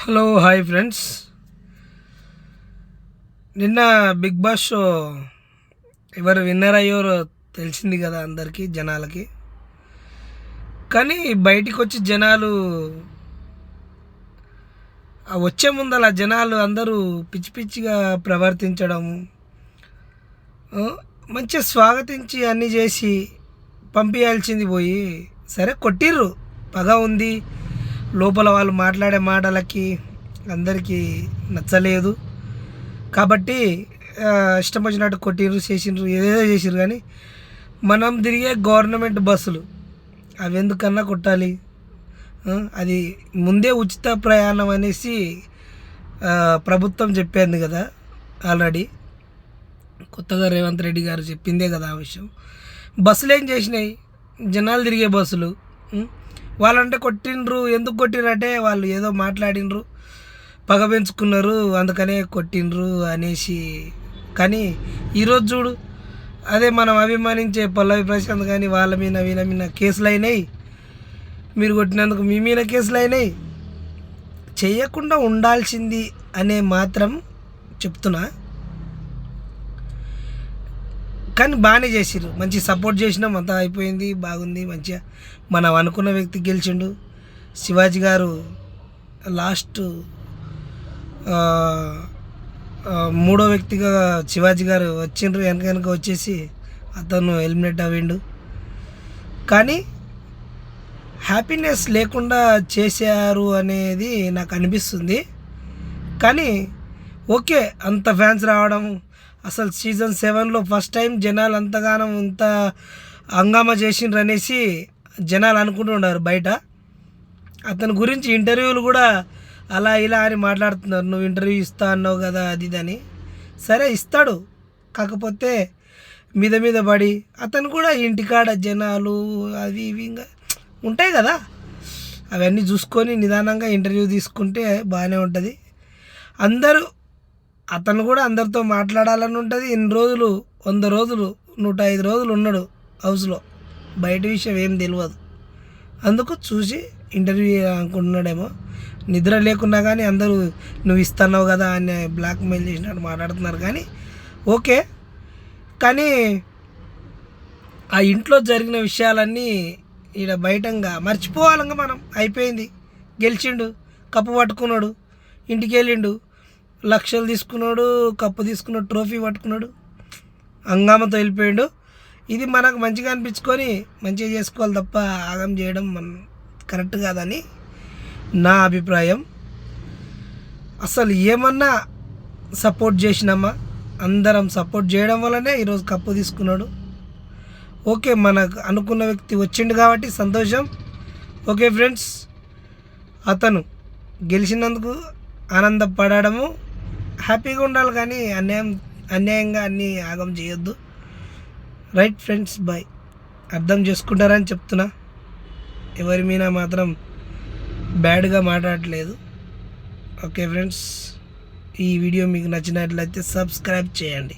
Hello hi friends నిన్న big boss show ఎవరు winner అయ్యారో తెలిసింది కదా అందరికీ జనాలకి. కానీ బయటికి వచ్చి జనాలు వచ్చే ముందు అలా జనాలు అందరూ పిచ్చి పిచ్చిగా ప్రవర్తించడము మంచిగా స్వాగతించి అన్నీ చేసి పంపించాల్సింది పోయి సరే కొట్టిర్రు పగ ఉంది లోపల వాళ్ళు మాట్లాడే మాటలకి అందరికీ నచ్చలేదు. కాబట్టి ఇష్టం వచ్చినట్టు కొట్టిర్రు చేసిండ్రు ఏదేదో చేసిర్రు కానీ మనం తిరిగే గవర్నమెంట్ బస్సులు అవి ఎందుకన్నా కొట్టాలి? అది ముందే ఉచిత ప్రయాణం అనేసి ప్రభుత్వం చెప్పింది కదా ఆల్రెడీ. కొత్తగా రేవంత్ రెడ్డి గారు చెప్పిందే కదా ఆ విషయం. బస్సులు ఏం చేసినాయి? జనాలు తిరిగే బస్సులు వాళ్ళంటే కొట్టిండ్రు. ఎందుకు కొట్టిరంటే అంటే వాళ్ళు ఏదో మాట్లాడిండ్రు. పగ పెంచుకున్నారు. అందుకనే కొట్టిండ్రు అనేసి. కానీ ఈరోజు చూడు అదే మనం అభిమానించే పల్లవి ప్రశాంత్ కానీ వాళ్ళ మీద వీళ్ళ మీద కేసులు అయినాయి. మీరు కొట్టినందుకు మీ మీద కేసులు అయినాయి. చేయకుండా ఉండాల్సింది అనే మాత్రం చెప్తున్నా. కానీ బాగానే చేసిర్రు. మంచి సపోర్ట్ చేసినాం అంతా అయిపోయింది బాగుంది మంచిగా. మనం అనుకున్న వ్యక్తి గెలిచిండు. శివాజీ గారు లాస్ట్ మూడో వ్యక్తిగా శివాజీ గారు వచ్చిండ్రు. వెనక వెనక వచ్చేసి అతను ఎలిమినేట్ అవ్విండు. కానీ హ్యాపీనెస్ లేకుండా చేశారు అనేది నాకు అనిపిస్తుంది. కానీ ఓకే అంత ఫ్యాన్స్ రావడం అసలు సీజన్ సెవెన్లో ఫస్ట్ టైం జనాలు అంతగానం ఇంత హంగామా చేసిండ్రు అనేసి జనాలు అనుకుంటున్నారు బయట. అతని గురించి ఇంటర్వ్యూలు కూడా అలా ఇలా అని మాట్లాడుతున్నారు. నువ్వు ఇంటర్వ్యూ ఇస్తా అన్నావు కదా అది ఇది అని. సరే ఇస్తాడు. కాకపోతే మీద మీద పడి అతను కూడా ఇంటికాడ జనాలు అవి ఇవి ఇంకా ఉంటాయి కదా. అవన్నీ చూసుకొని నిదానంగా ఇంటర్వ్యూ తీసుకుంటే బాగానే ఉంటుంది. అందరూ అతను కూడా అందరితో మాట్లాడాలని ఉంటుంది. ఇన్ని రోజులు వంద రోజులు నూట ఐదు రోజులు ఉన్నాడు హౌస్లో బయట విషయం ఏం తెలియదు అందుకు చూసి ఇంటర్వ్యూ అనుకుంటున్నాడేమో. నిద్ర లేకున్నా కానీ అందరూ నువ్వు ఇస్తున్నావు కదా అని బ్లాక్మెయిల్ చేసినట్టు మాట్లాడుతున్నారు. కానీ ఓకే. కానీ ఆ ఇంట్లో జరిగిన విషయాలన్నీ ఈడ బయటంగా మర్చిపోవాలంగా మనం. అయిపోయింది. గెలిచిండు కప్పు పట్టుకున్నాడు ఇంటికి వెళ్ళిండు లక్షలు తీసుకున్నాడు కప్పు తీసుకున్నాడు ట్రోఫీ పట్టుకున్నాడు హంగామతో వెళ్ళిపోయాడు. ఇది మనకు మంచిగా అనిపించుకొని మంచిగా చేసుకోవాలి తప్ప ఆగం చేయడం మన కరెక్ట్ కాదని నా అభిప్రాయం. అసలు ఏమన్నా సపోర్ట్ చేసినామా? అందరం సపోర్ట్ చేయడం వల్లనే ఈరోజు కప్పు తీసుకున్నాడు. ఓకే మనకు అనుకున్న వ్యక్తి వచ్చిండు కాబట్టి సంతోషం. ఓకే ఫ్రెండ్స్ అతను గెలిచినందుకు ఆనందపడము హ్యాపీగా ఉండాలి కానీ అన్యాయం అన్యాయంగా అన్నీ ఆగం చేయొద్దు. రైట్ ఫ్రెండ్స్ బాయ్ అర్థం చేసుకుంటారని చెప్తున్నా. ఎవరి మీద మాత్రం బ్యాడ్గా మాట్లాడట్లేదు. ఓకే ఫ్రెండ్స్ ఈ వీడియో మీకు నచ్చినట్లయితే సబ్స్క్రైబ్ చేయండి.